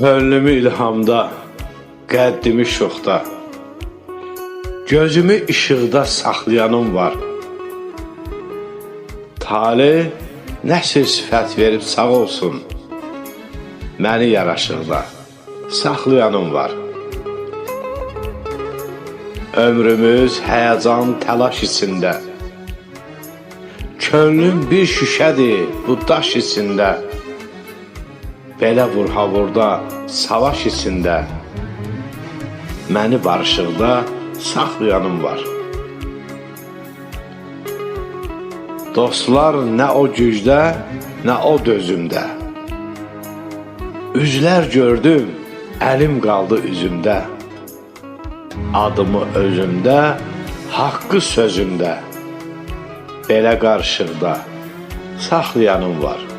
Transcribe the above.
Önlümü ilhamda, qəddimi şoxda. Gözümü işıqda saxlayanım var. Tale nəsr sifət verib sağ olsun. Məni yaraşıqda saxlayanım var. Ömrümüz həyəcan, təlaş içində. Könlüm bir şüşədir bu daş içində. Belə vur ha burada savaş içində. Məni barışıqda saxlayanım var. Dostlar nə o gücdə, nə o dözümdə. Üzlər gördüm, əlim qaldı üzümdə. Adımı özümdə, haqqı sözümdə. Belə qarışıqda saxlayanım var.